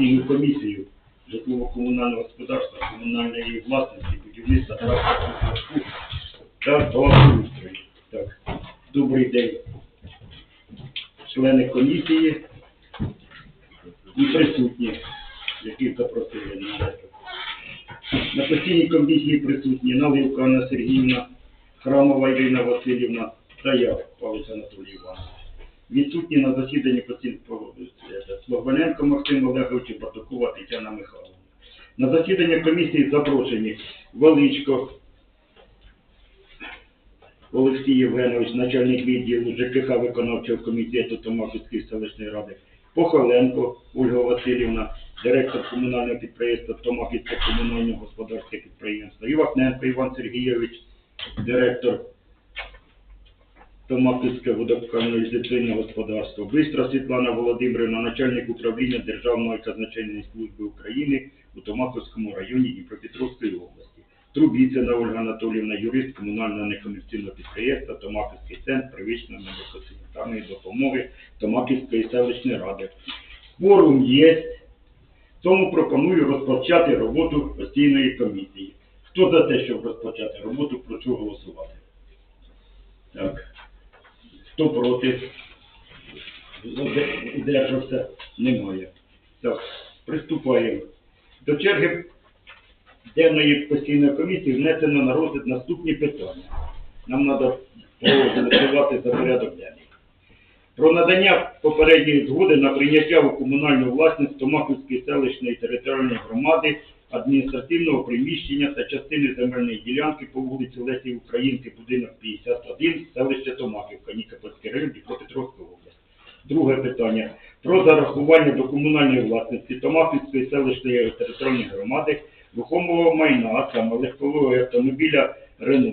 постійну комісію житлово-комунального господарства, комунальної власності, будівництва транспорту та благоустрою. Так, добрий день, члени комісії і присутні, яких запросили на. На постійній комісії присутні Наливка Анна Сергіївна, Храмова Ірина Васильівна та я, Павлович Анатолій Іванович. Відсутні на засіданні постійного Слободенко Максим Олегович і Бартакова Тетяна Михайловна. На засідання комісії запрошені Величко Олексій Євгенович, начальник відділу ЖКХ виконавчого комітету Томашівської селищної ради, Похоленко Ольга Васильівна, директор комунального підприємства Томаківське комунальне господарське підприємство, Івахненко Іван Сергійович, директор Томаківське водоканалізаційне господарство, Бистра Світлана Володимирівна, начальник управління Державної казначейної служби України у Томаківському районі Дніпропетровської області. Трубіцина Ольга Анатоліївна, юрист комунального некомерційного підприємства Томаківський центр первичної медико-санітарної допомоги Томаківської селищної ради. Форум є, тому пропоную розпочати роботу постійної комісії. Хто за те, щоб розпочати роботу, прошу голосувати. Так. Хто проти? Удержався? Немає. Так, приступаємо. До черги денної постійної комісії внесено на розгляд наступні питання. Нам треба проголосувати за порядок денний. Про надання попередньої згоди на прийняття у комунальну власність Томаківської селищної територіальної громади адміністративного приміщення та частини земельної ділянки по вулиці Лесі Українки, будинок 51, селище Томаківка, Нікопольський район, Дніпропетровська область. Друге питання. Про зарахування до комунальної власності Томаківської селищної територіальної громади рухомого майна, саме легкового автомобіля Рено.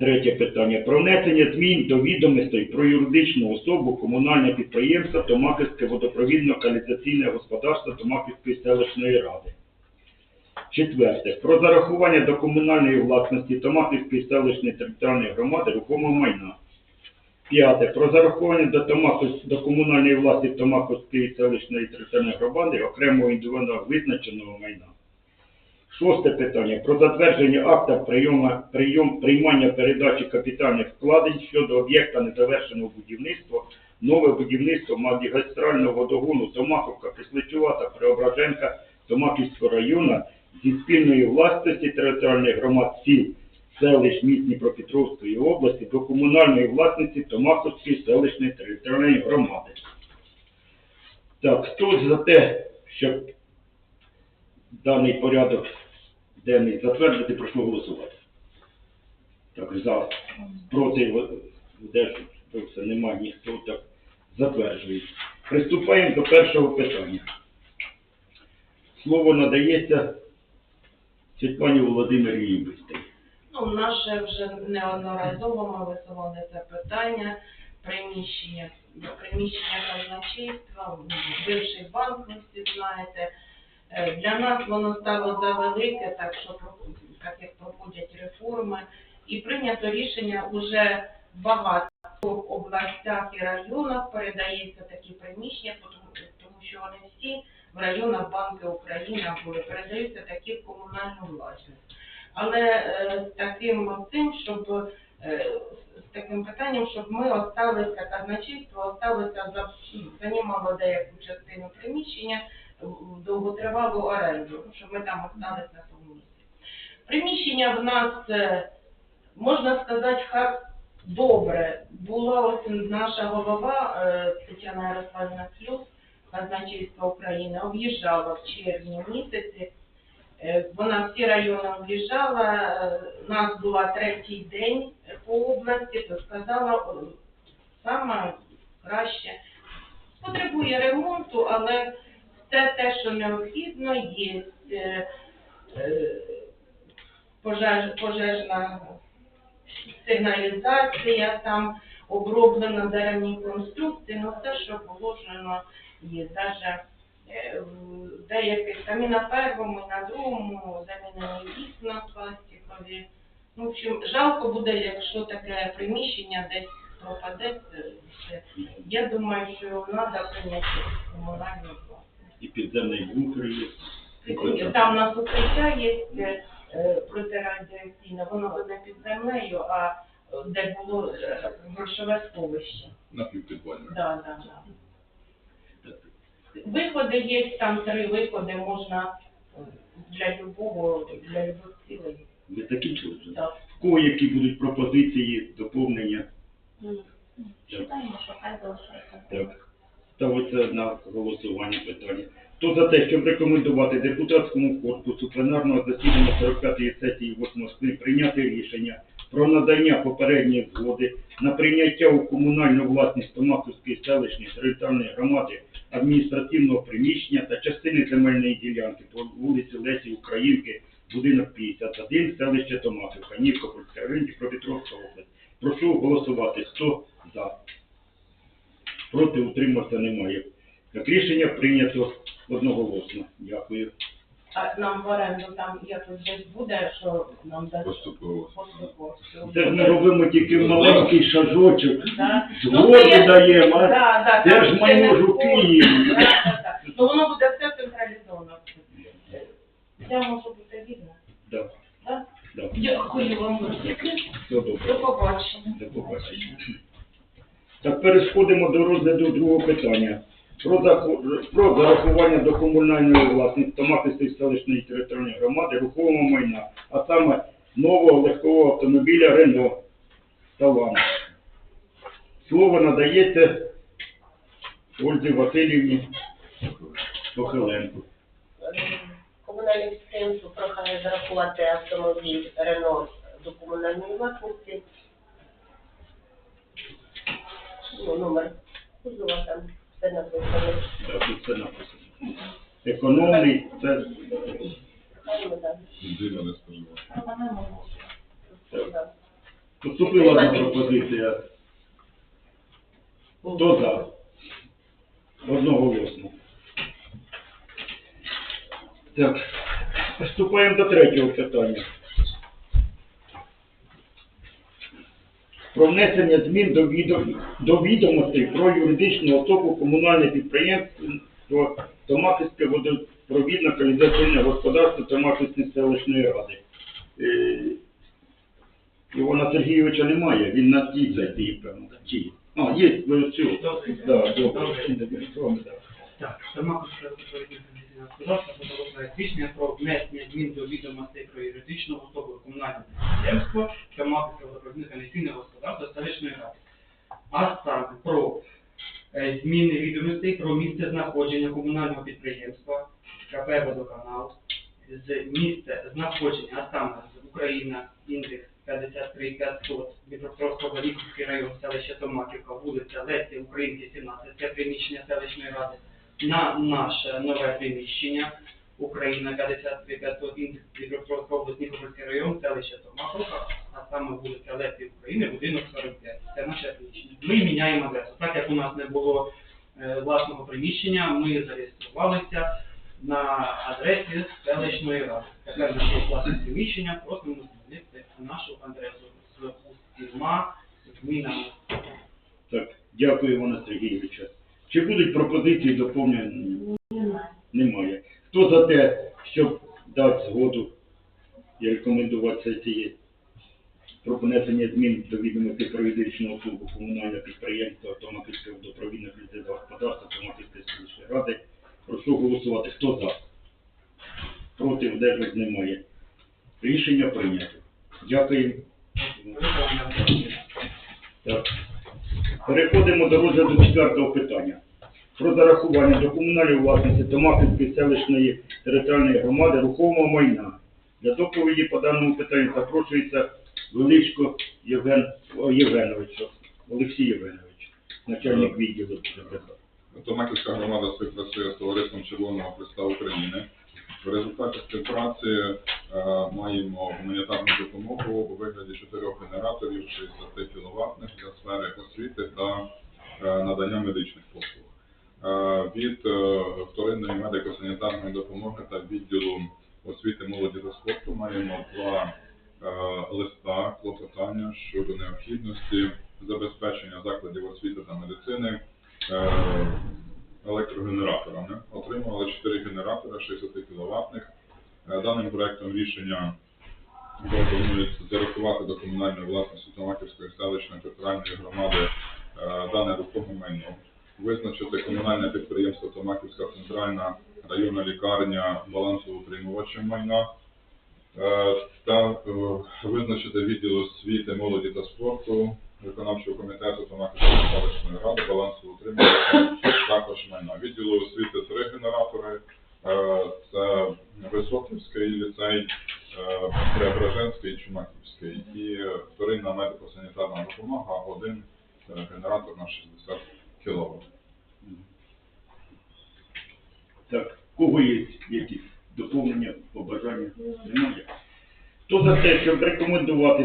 Третє питання. Про внесення змін до відомостей про юридичну особу комунальне підприємство Томаківське водопровідно-каналізаційне господарство Томаківської селищної ради. Четверте. Про зарахування до комунальної власності Томаківської селищної територіальної громади рухомого майна. П'яте. Про зарахування до, Томаків- до комунальної власності Томаківської селищної територіальної громади окремого індивідуально визначеного майна. Шосте питання. Про затвердження акта прийома, прийом, приймання передачі капітальних вкладень щодо об'єкта незавершеного будівництва, нове будівництво магістрального водогону Томаковка, Кисличова та Преображенка Томаківського району зі спільної власності територіальних громад сіл, селищ міст Дніпропетровської області до комунальної власності Томаковської селищної територіальної громади. Так, хто за те, щоб даний порядок денний затвердити, прошу голосувати. Так, за, проти, все, немає ніхто, так затверджує. Приступаємо до першого питання. Слово надається Світлані Володимирі Ібистай. Ну, наше вже неодноразово ми висували це питання. Приміщення, приміщення казначейства, бивший банк, ви всі знаєте. Е, Для нас воно стало завелике, так що так як проходять реформи, і прийнято рішення уже в областях і районах передається такі приміщення, тому, що вони всі в районах Банки України були, передаються такі в комунальну власність. Але е, з таким тим, щоб е, з таким питанням, щоб ми осталися, казначейство осталося за ну, займало деяку частину приміщення довготривалу оренду, щоб ми там осталися на тому місці. Приміщення в нас, е, можна сказати, ха- добре. Була ось наша голова е, Тетяна Ярославівна Слюс, казначейство України, об'їжджала в червні місяці. Е, Вона всі райони об'їжджала, е, нас була третій день по області, то сказала саме краще. Потребує ремонту, але все те, що необхідно, є е, е, пожеж, пожежна сигналізація, там оброблена деревні конструкції, ну все, що положено є. Даже е, в деяких там і на першому, і на другому замінені вікна пластикові. Ну, в общем, жалко буде, якщо таке приміщення десь пропаде. Я думаю, що треба прийняти комунальну власність. І підземний бункер є. Там у нас укриття є е, протирадіаційне, воно не під землею, а де було е, грошове сховище. Напівпідвальне. Да, да, да. Виходи є, там три виходи можна для любого, для любих цілей. Ви закінчили вже? Так. В кого які будуть пропозиції, доповнення? Читаємо, що хай залишається. Так. Ставиться на голосування питання. Хто за те, щоб рекомендувати депутатському корпусу пленарного засідання 45-ї сесії 8 скликання прийняти рішення про надання попередньої згоди на прийняття у комунальну власність Томаківської селищної територіальної громади адміністративного приміщення та частини земельної ділянки по вулиці Лесі Українки, будинок 51, селище Томаківка, Нікопольська, район Дніпропетровська область. Прошу голосувати. Хто за? Проти утримався немає. Так, рішення прийнято одноголосно. Дякую. А нам в оренду там якось десь буде, що нам дасть Поступово. поступово. Це ж ми робимо тільки маленький шажочок. Да. Згоду це- даємо, а да, да, це там ж ще майно не ж у входить. Києві. Да, да, да. Ну воно буде все централізовано. Це може бути. Да, Так? да. Дякую вам. Все добре. До побачення. До побачення. Так, переходимо до розгляду другого питання. Про, зарахування до комунальної власності Томаківської селищної територіальної громади рухомого майна, а саме нового легкового автомобіля Рено Талант. Слово надається Ользі Васильівні Похиленко. Комунальне підприємство прохає зарахувати автомобіль Рено до комунальної власності. Ну, номер кузова там все написано. Так, тут все написано. Економний, це Хай ми там. Бензину не споживає. Поступила одна пропозиція. Хто за? Одноголосно. Так, приступаємо до третього питання. Про внесення змін до, відом... до відомостей про юридичну особу комунальне підприємство Томаківське водопровідно каналізаційне господарство Томаківської селищної ради. Е, Івана Сергійовича немає, він на тій сесії, певно, чи? А, є, ви цю. Да, добре. Так, Томаківське відповідне господарство подало рішення про внесення змін до відомостей про юридичну особу комунальне підприємство Томаківське водопровідне каналізаційне господарство селищної ради. А саме про е, зміни відомостей про місце знаходження комунального підприємства КП «Водоканал» з місця знаходження, а саме з Україна, індекс 53500, Дніпропетровсько-Великівський район, селище Томаківка, вулиця Лесі Українки, 17, це приміщення селищної ради, на наше нове приміщення Україна 53500, індекс Дніпропетровська область, Нікопольський район, селище Томаківка, а саме вулиця Лесі України, будинок 45. Це наше приміщення. Ми міняємо адресу. Так як у нас не було е, власного приміщення, ми зареєструвалися на адресі селищної ради. Тепер наше власне приміщення, просимо змінити нашу адресу з усіма змінами. Так, дякую, Івана Сергійовича. Чи будуть пропозиції доповнення? Немає. Хто за те, щоб дати згоду і рекомендувати сесії про внесення змін до відомості про юридичну особу комунального підприємства Томаківське водопровідне колективне господарство Томаківської селищної ради, прошу голосувати. Хто за? Проти вдержать немає. Рішення прийнято. Дякую. Так. Переходимо до розгляду четвертого питання. Про зарахування до комунальної власності Томаківської селищної територіальної громади рухомого майна. Для доповіді по даному питанню запрошується Величко Євген Євгенович, Олексій Євгенович, начальник відділу. Томаківська громада співпрацює з товариством Червоного Христа України. В результаті співпраці Е, маємо гуманітарну допомогу у вигляді чотирьох генераторів 60 кіловатних для сфери освіти та е, надання медичних послуг. Е, від вторинної медико-санітарної допомоги та відділу освіти молоді та спорту маємо два листа клопотання щодо необхідності забезпечення закладів освіти та медицини електрогенераторами. Отримували чотири генератора 60 кВт Даним проектом рішення пропонується зарахувати до комунальної власності Томаківської селищної територіальної громади е, дане рухоме майно, визначити комунальне підприємство Томаківська центральна районна лікарня балансоутримувачем майна е, та е, визначити відділ освіти, молоді та спорту виконавчого комітету Томаківської селищної ради балансоутримувачем також майна. Відділу освіти три генератори. Е, Це Високівський ліцей, е, Преображенський, Чумаківський і вторинна медико-санітарна допомога, один е, генератор на 60 кВт. Так, кого є якісь доповнення, побажання? Немає. Хто за те, щоб рекомендувати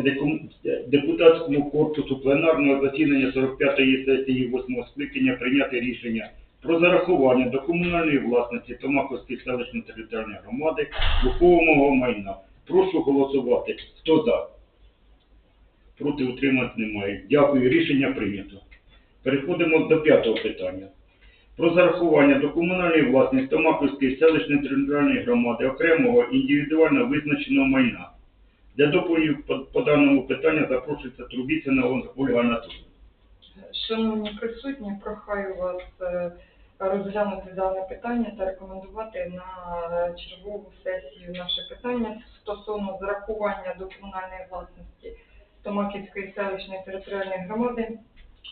депутатському корпусу пленарного засідання 45-ї сесії 8 скликання прийняти рішення про зарахування до комунальної власності Томаковської селищної територіальної громади рухомого майна. Прошу голосувати. Хто за? Проти утримати немає. Дякую. Рішення прийнято. Переходимо до п'ятого питання про зарахування до комунальної власності Томаківської селищної територіальної громади окремого індивідуально визначеного майна. Для доповіді по, даному питанню запрошується Трубіцина Ольга Анатолійовна. Шановні присутні, прохаю вас е, розглянути дане питання та рекомендувати на чергову сесію наше питання стосовно зарахування до комунальної власності Томаківської селищної територіальної громади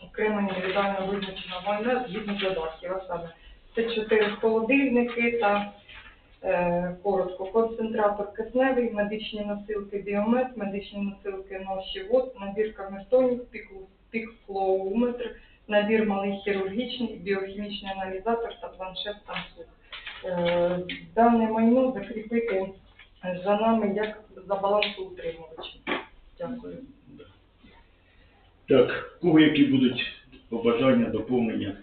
окремо індивідуально визначеного майна згідно додатків, а саме це чотири холодильники та е, коротко концентратор кисневий, медичні носилки біомет, медичні носилки ноші вод, набір камертонів, піклу- пікфлоуметр, набір малий хірургічний, біохімічний аналізатор та планшет Samsung. Е, Дане майно закріпити за нами як за балансоутримувачем. Дякую. Так, кого які будуть побажання, доповнення?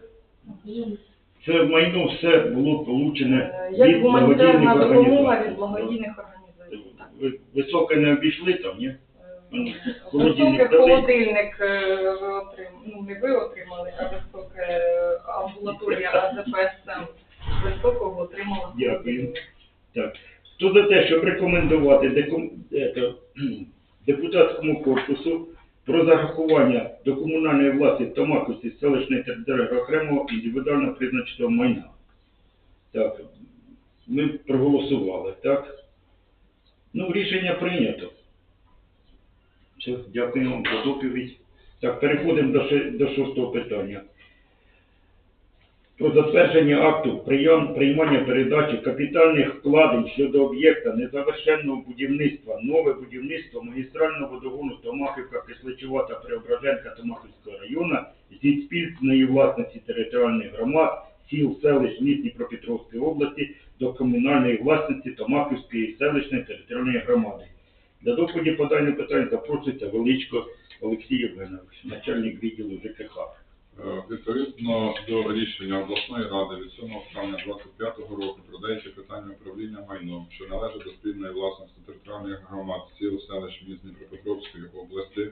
Це майно все було получене Е, Як від гуманітарна благодійних допомога організацій. від благодійних організацій. Ви Високе не обійшли там, ні? Холодильник холодильник е, ну не ви отримали, а високе е, амбулаторія АЗПСМ високого отримала Дякую. Так. Хто за те, щоб рекомендувати деком- ето, депутатському корпусу про зарахування до комунальної власності Томаківської селищної території окремого індивідуально призначеного майна? Так, ми проголосували, так? Ну, рішення прийнято. Дякуємо вам за доповідь. Так, переходимо до, до шостого питання про затвердження акту прийом, приймання передачі капітальних вкладень щодо об'єкта незавершенного будівництва, нове будівництво магістрального водогону Томахівка, Кисличова та Преображенка Томахівського району зі спільної власності територіальних громад, сіл, селищ, міст Дніпропетровської області до комунальної власності Томахівської селищної територіальної громади. Для доповіді по даному питанню запрошується Величко Олексій Євгенович, начальник відділу ЖКХ. Е, Відповідно до рішення обласної ради від 7 травня 2025 року про деякі питання управління майном, що належать до спільної власності територіальних громад сіл, селищ міст Дніпропетровської області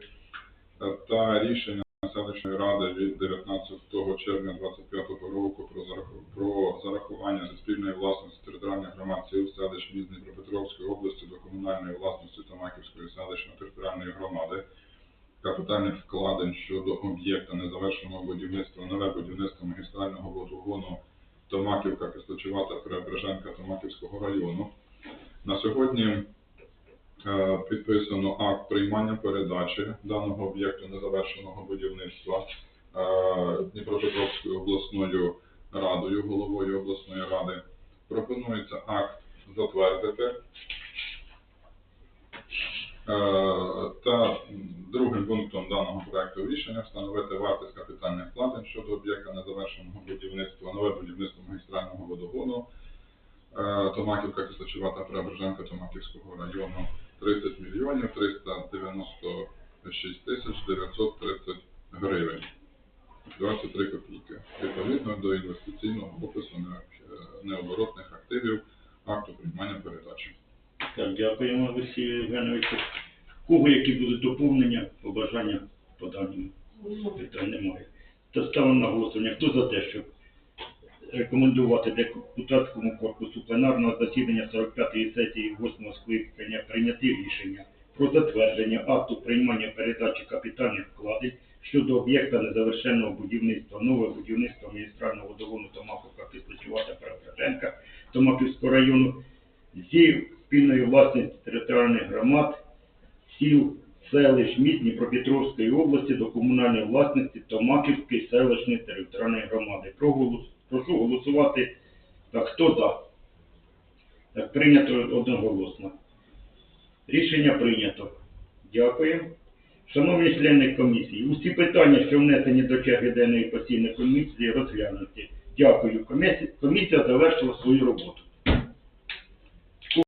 та рішення селищної ради від 19 червня 2025 року про зараху- про зарахування зі спільної власності територіальних громад сіл, селищ міст Дніпропетровської області до комунальної власності Томаківської селищної територіальної громади капітальних вкладень щодо об'єкта незавершеного будівництва, нове будівництво магістрального водогону Томаківка, Кислочова та Преображенка Томаківського району. На сьогодні е, підписано акт приймання передачі даного об'єкту незавершеного будівництва е, Дніпропетровською обласною радою, головою обласної ради. Пропонується акт затвердити. Е, Та другим пунктом даного проекту рішення встановити вартість капітальних вкладень щодо об'єкта незавершеного будівництва, нове будівництво магістрального водогону е, Томаківка, Кислачова та Преображенка Томаківського району 30 мільйонів 396 тисяч 930 гривень. 23 копійки. Відповідно до інвестиційного опису необоротних активів акту приймання передачі. Так, дякуємо, Олексій Євгенович. В Кого які будуть доповнення, побажання по даному? Питань немає. То ставимо на голосування. Хто за те, щоб рекомендувати депутатському корпусу пленарного засідання 45-ї сесії 8 скликання прийняти рішення про затвердження акту приймання передачі капітальних вкладень щодо об'єкта незавершеного будівництва, нове будівництво магістрального водогону Томаковка Кисличувата Преображенка Томаківського району зі спільною власністю територіальних громад, сіл, селищ, міст Дніпропетровської області до комунальної власності Томаківської селищної територіальної громади. Прошу голосувати. Так, хто за? Так, прийнято одноголосно. Рішення прийнято. Дякую. Шановні члени комісії, усі питання, що внесені до черги денної постійної комісії, розглянуті. Дякую. Комісія завершила свою роботу.